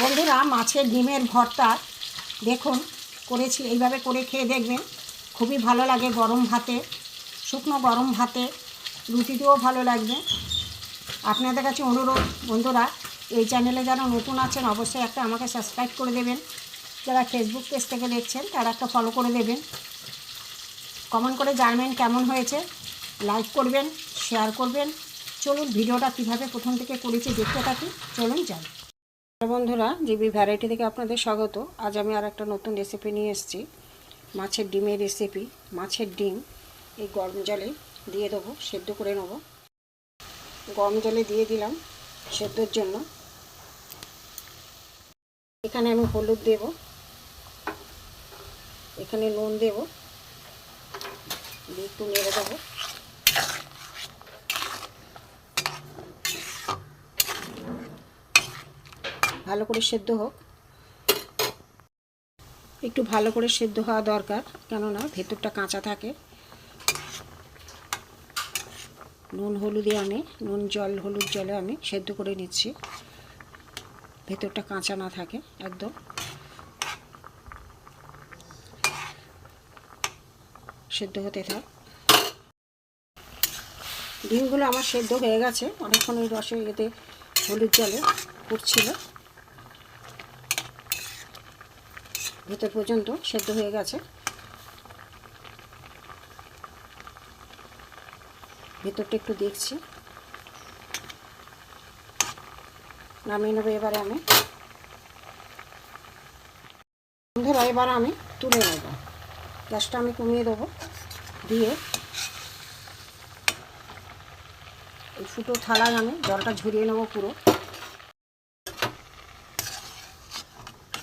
বন্ধুরা, মাছের ডিমের ভর্তা দেখুন, করেছি, এইভাবে করে খেয়ে দেখবেন। খুবই ভালো লাগে গরম ভাতে, শুকনো গরম ভাতে রুটি দিয়েও ভালো লাগবে। আপনাদের কাছে অনুরোধ, বন্ধুরা, এই চ্যানেলে যারা নতুন আছেন, অবশ্যই একটা আমাকে সাবস্ক্রাইব করে দেবেন। যারা ফেসবুক পেজ থেকে দেখছেন, তারা একটা ফলো করে দেবেন। কমেন্ট করে জানবেন কেমন হয়েছে। লাইক করবেন শেয়ার করবেন। চলুন, ভিডিওটা কীভাবে প্রথম থেকে করেছি, দেখতে থাকি চলুন, যাই। বন্ধুরা, জিবি ভ্যারাইটি থেকে আপনাদের স্বাগত। আজ আমি আর একটা নতুন রেসিপি নিয়ে এসেছি। মাছের ডিমের রেসিপি মাছের ডিম। এই গরম জলে দিয়ে দেবো, সেদ্ধ করে নেব। গরম জলে দিয়ে দিলাম সেদ্ধর জন্য। এখানে আমি হলুদ দেব। এখানে নুন দেব। দিয়ে একটু নেড়ে দেবো। ভালো করে সেদ্ধ হোক। একটু ভালো করে সেদ্ধ হওয়া দরকার, কেননা ভেতরটা কাঁচা থাকে। নুন হলুদে আমি নুন জল, হলুদ জলে আমি সেদ্ধ করে নিচ্ছি। ভেতরটা কাঁচা না থাকে একদম। সেদ্ধ হতে থাক। ডিমগুলো আমার সেদ্ধ হয়ে গেছে, অনেকক্ষণ ওই রসে এতে হলুদ জলে ফুটছিল ভেতর পর্যন্ত সেদ্ধ হয়ে গেছে। ভেতরটা একটু দেখছি। নামিয়ে নেব এবারে আমি। বন্ধুরা, এবার আমি তুলে নেব। গ্যাসটা আমি কমিয়ে দেবো দিয়ে এই ফুটো থালায় আমি জলটা ঝরিয়ে নেব পুরো।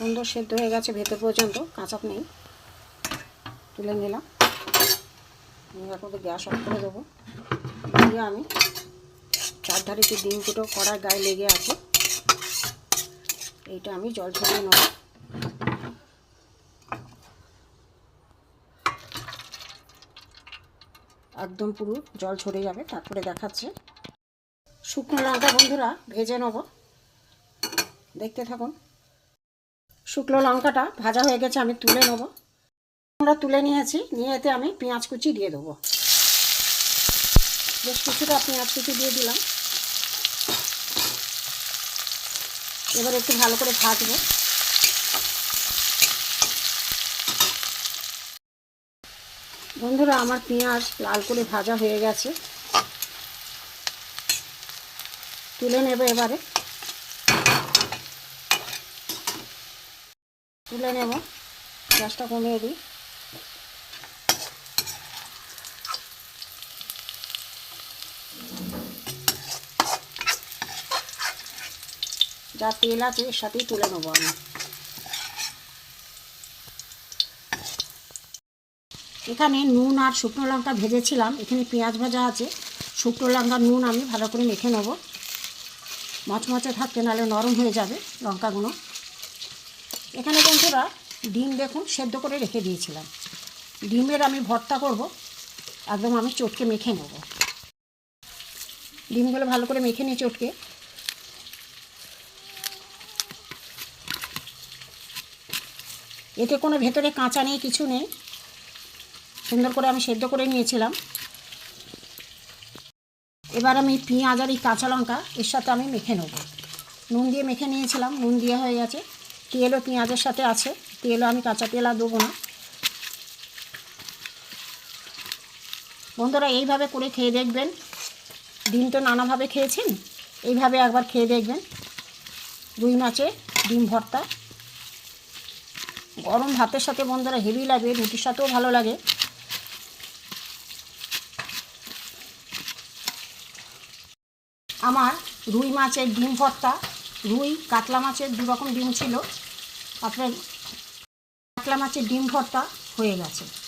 সুন্দর সেদ্ধ হয়ে গেছে ভেতর পর্যন্ত কাঁচা নেই। তুলে নিলাম। এবার গ্যাস অফ করে দেবো। দিয়ে আমি চারধারে যে ডিম কুটো কড়ার গায়ে লেগে আছে। এইটা আমি জল ছড়িয়ে নেব। একদম পুরো জল ছড়ে যাবে, তারপরে দেখাচ্ছে। শুকনো লঙ্কা বন্ধুরা, ভেজে নেব। দেখতে থাকুন। শুকনো লঙ্কাটা ভাজা হয়ে গেছে, আমি তুলে নেব। আমরা তুলে নিয়েছি, নিয়ে এতে আমি পেঁয়াজ কুচি দিয়ে দেবো। বেশ কিছুটা পেঁয়াজ কুচি দিয়ে দিলাম। এবার একটু ভালো করে ভাজবো। বন্ধুরা, আমার পেঁয়াজ লাল করে ভাজা হয়ে গেছে। তুলে নেব এবারে। তুলে নেব। গ্যাসটা কমিয়ে দিই। যা তেল আছে এর সাথেই তুলে নেব আমি। এখানে নুন আর শুকনো লঙ্কা ভেজেছিলাম। এখানে পেঁয়াজ ভাজা আছে। শুকনো লঙ্কা নুন আমি ভালো করে মেখে নেব। মচমচে থাকতে নাহলে নরম হয়ে যাবে লঙ্কাগুলো। এখানে বন্ধুরা ডিম দেখুন সেদ্ধ করে রেখে দিয়েছিলাম। ডিমের আমি ভর্তা করব, একদম আমি চটকে মেখে নেব। ডিমগুলো ভালো করে মেখে নিই চটকে। এতে কোনো ভেতরে কাঁচা নেই, কিছু নেই। সুন্দর করে আমি সেদ্ধ করে নিয়েছিলাম। এবার আমি পেঁয়াজ আর এই কাঁচা লঙ্কা এর সাথে আমি মেখে নেব। নুন দিয়ে মেখে নিয়েছিলাম, নুন দিয়ে হয়ে গেছে। তেলও পেঁয়াজের সাথে আছে। তেলও আমি কাঁচা তেল আর দেবো না। বন্ধুরা, এইভাবে করে খেয়ে দেখবেন। ডিম তো নানাভাবে খেয়েছেন। এইভাবে একবার খেয়ে দেখবেন। রুই মাছে ডিম ভর্তা। গরম ভাতের সাথে বন্ধুরা, হেভি লাগে, রুটির সাথেও ভালো লাগে। আমার রুই মাছের ডিম ভর্তা, রুই, কাতলা মাছের দু রকম ডিম ছিল। তারপরে কাতলা মাছের ডিম ভর্তা হয়ে গেছে।